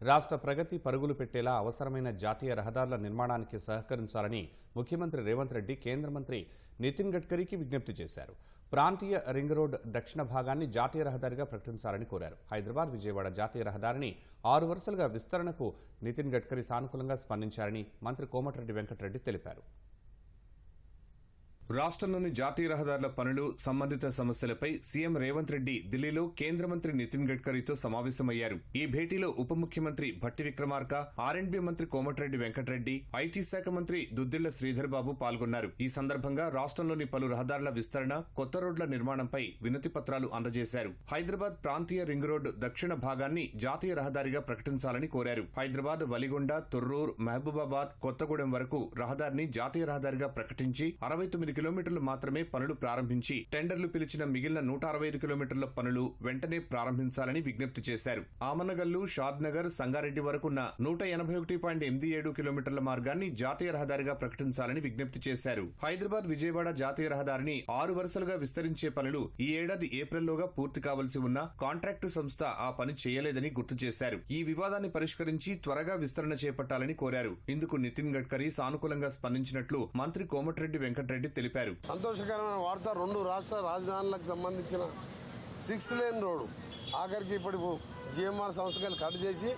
రాష్ట్ర ప్రగతి పరుగులు పెట్టేలా అవసరమైన జాతీయ రహదారుల నిర్మాణానికి సహకరించాలని ముఖ్యమంత్రి రేవంత్ రెడ్డి కేంద్ర మంత్రి నితిన్ గడ్కరీకి విజ్ఞప్తి చేశారు. ప్రాంతీయ రింగ్ రోడ్ దక్షిణ భాగాన్ని జాతీయ రహదారిగా ప్రకటించాలని కోరారు. హైదరాబాద్ విజయవాడ జాతీయ రహదారిని ఆరు వరుసలుగా విస్తరణకు నితిన్ గడ్కరీ సానుకూలంగా స్పందించారని మంత్రి కోమటిరెడ్డి వెంకటరెడ్డి తెలిపారు. రాష్ట్రంలోని జాతీయ రహదారుల పనులు సంబంధిత సమస్యలపై సీఎం రేవంత్ రెడ్డి ఢిల్లీలో కేంద్ర మంత్రి నితిన్ గడ్కరీతో సమావేశమయ్యారు. ఈ భేటీలో ఉప ముఖ్యమంత్రి భట్టి విక్రమార్క ఆర్ఎండ్బి మంత్రి కోమటిరెడ్డి వెంకటరెడ్డి ఐటీ శాఖ మంత్రి దుద్దిళ్ళ శ్రీధర్ బాబు పాల్గొన్నారు. ఈ సందర్భంగా రాష్ట్రంలోని పలు రహదారుల విస్తరణ కొత్త రోడ్ల నిర్మాణంపై వినతి పత్రాలు అందజేశారు. హైదరాబాద్ ప్రాంతీయ రింగ్ రోడ్ దక్షిణ భాగాన్ని జాతీయ రహదారిగా ప్రకటించాలని కోరారు. హైదరాబాద్ వలిగొండ తొర్రూర్ మహబూబాబాద్ కొత్తగూడెం వరకు రహదారిని జాతీయ రహదారిగా ప్రకటించి అరవై తొమ్మిది కిలోమీటర్లు మాత్రమే పనులు ప్రారంభించి టెండర్లు పిలిచిన మిగిలిన నూట అరవై ఐదు కిలోమీటర్ల పనులు వెంటనే ప్రారంభించాలని విజ్ఞప్తి చేశారు. ఆమనగల్లు షాద్ నగర్ సంగారెడ్డి వరకున్న నూట ఎనభై ఒకటి పాయింట్ ఎనిమిది ఏడు కిలోమీటర్ల మార్గాన్ని జాతీయ రహదారిగా ప్రకటించాలని విజ్ఞప్తి చేశారు. హైదరాబాద్ విజయవాడ జాతీయ రహదారిని ఆరు వరుసలుగా విస్తరించే పనులు ఈ ఏడాది ఏప్రిల్లోగా పూర్తి కావలసి ఉన్న కాంట్రాక్టు సంస్థ ఆ పని చేయలేదని గుర్తు చేశారు. ఈ వివాదాన్ని పరిష్కరించి త్వరగా విస్తరణ చేపట్టాలని కోరారు. ఇందుకు నితిన్ గడ్కరీ సానుకూలంగా స్పందించినట్లు మంత్రి కోమటిరెడ్డి వెంకటరెడ్డి తెలిపారు. సంతోషకరమైన వార్త రెండు రాష్ట్ర రాజధానులకు సంబంధించిన సిక్స్ లేన్ రోడ్డు. ఆఖరికి ఇప్పుడు జిఎంఆర్ సంస్థలు కట్ చేసి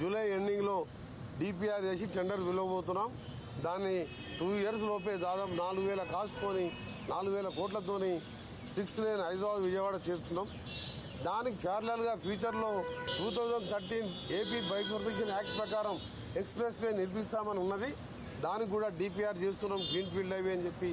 జూలై ఎండింగ్లో డిపిఆర్ చేసి టెండర్ విలువబోతున్నాం. దాన్ని టూ ఇయర్స్ లోపే దాదాపు నాలుగు వేల కాస్ట్తోని నాలుగు వేల కోట్లతోని సిక్స్ లేన్ హైదరాబాద్ విజయవాడ చేస్తున్నాం. దానికి ప్యారలల్గా ఫ్యూచర్లో two thousand thirteen AP bifurcation act ప్రకారం ఎక్స్ప్రెస్ వే నిర్మిస్తామని ఉన్నది. దానికి కూడా డిపిఆర్ చేస్తున్నాం గ్రీన్ ఫీల్డ్ హైవే అని చెప్పి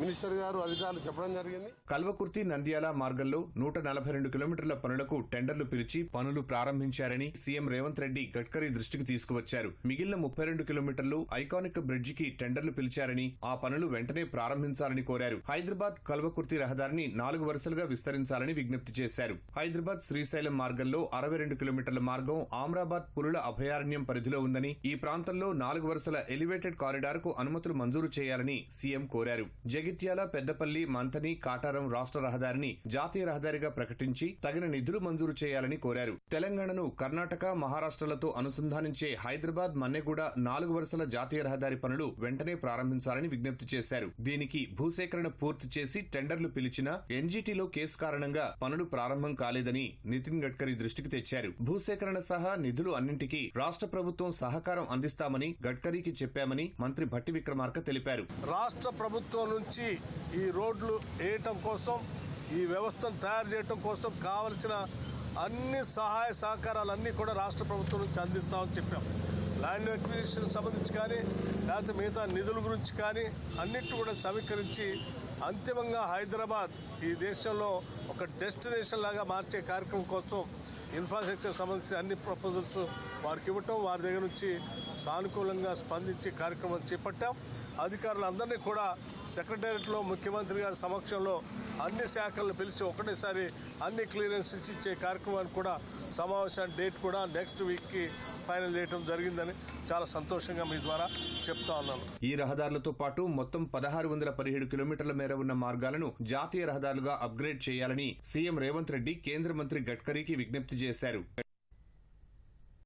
మినిస్టర్ గారు అధికారులు చెప్పడం జరిగింది. కల్వకుర్తి నంద్యాల మార్గంలో నూట నలభై రెండు కిలోమీటర్ల పనులకు టెండర్లు పిలిచి పనులు ప్రారంభించారని సీఎం రేవంత్ రెడ్డి గడ్కరీ దృష్టికి తీసుకువచ్చారు. మిగిలిన ముప్పై రెండు కిలోమీటర్లు ఐకానిక్ బ్రిడ్జికి టెండర్లు పిలిచారని ఆ పనులు వెంటనే ప్రారంభించాలని కోరారు. హైదరాబాద్ కల్వకుర్తి రహదారిని నాలుగు వరుసలుగా విస్తరించాలని విజ్ఞప్తి చేశారు. హైదరాబాద్ శ్రీశైలం మార్గంలో అరవై రెండు కిలోమీటర్ల మార్గం ఆమ్రాబాద్ పులుల అభయారణ్యం పరిధిలో ఉందని ఈ ప్రాంతంలో నాలుగు వరుసల ఎలివేటెడ్ కారిడార్కు అనుమతులు మంజూరు చేయాలని సీఎం కోరారు. జగిత్యాల పెద్దపల్లి మంతని కాటారం రాష్ట్ర రహదారిని జాతీయ రహదారిగా ప్రకటించి తగిన నిధులు మంజూరు చేయాలని కోరారు. తెలంగాణను కర్ణాటక మహారాష్ట్రలతో అనుసంధానించే హైదరాబాద్ మన్నెగూడ నాలుగు వరుసల జాతీయ రహదారి పనులు వెంటనే ప్రారంభించాలని విజ్ఞప్తి చేశారు. దీనికి భూసేకరణ పూర్తి చేసి టెండర్లు పిలిచినా ఎన్జీటీలో కేసు కారణంగా పనులు ప్రారంభం కాలేదని నితిన్ గడ్కరీ దృష్టికి తెచ్చారు. భూసేకరణ సహా నిధులు అన్నింటికీ రాష్ట్ర ప్రభుత్వం సహకారం అందిస్తామని గడ్కరీకి చెప్పామని మంత్రి భట్టి విక్రమార్క తెలిపారు. రాష్ట్ర ప్రభుత్వం నుంచి ఈ రోడ్లు వేయటం కోసం ఈ వ్యవస్థను తయారు చేయటం కోసం కావలసిన అన్ని సహాయ సహకారాలన్నీ కూడా రాష్ట్ర ప్రభుత్వం నుంచి అందిస్తామని చెప్పాం. ల్యాండ్ అక్విజిషన్ సంబంధించి కానీ లేకపోతే మిగతా నిధుల గురించి కానీ అన్నిటి కూడా సమీకరించి అంతిమంగా హైదరాబాద్ ఈ దేశంలో ఒక డెస్టినేషన్ లాగా మార్చే కార్యక్రమం కోసం ఇన్ఫ్రాస్ట్రక్చర్ సంబంధించిన అన్ని ప్రపోజల్స్ వారికి ఇవ్వటం వారి దగ్గర నుంచి సానుకూలంగా స్పందించి కార్యక్రమం చేపట్టాం. అధికారులందరినీ కూడా సెక్రటేరియట్లో ముఖ్యమంత్రి గారి సమక్షంలో అన్ని శాఖలను పిలిచి ఒకటేసారి అన్ని క్లియరెన్స్ ఇచ్చే కార్యక్రమాన్ని కూడా సమావేశాన్ని డేట్ కూడా నెక్స్ట్ వీక్కి ఫైనల్ చేయడం జరిగిందని చాలా సంతోషంగా మీ ద్వారా చెప్తా ఉన్నాను. ఈ రహదారులతో పాటు మొత్తం పదహారు వందల పదిహేడు కిలోమీటర్ల మేర ఉన్న మార్గాలను జాతీయ రహదారులుగా అప్గ్రేడ్ చేయాలని సీఎం రేవంత్ రెడ్డి కేంద్ర మంత్రి గడ్కరీకి విజ్ఞప్తి చేశారు.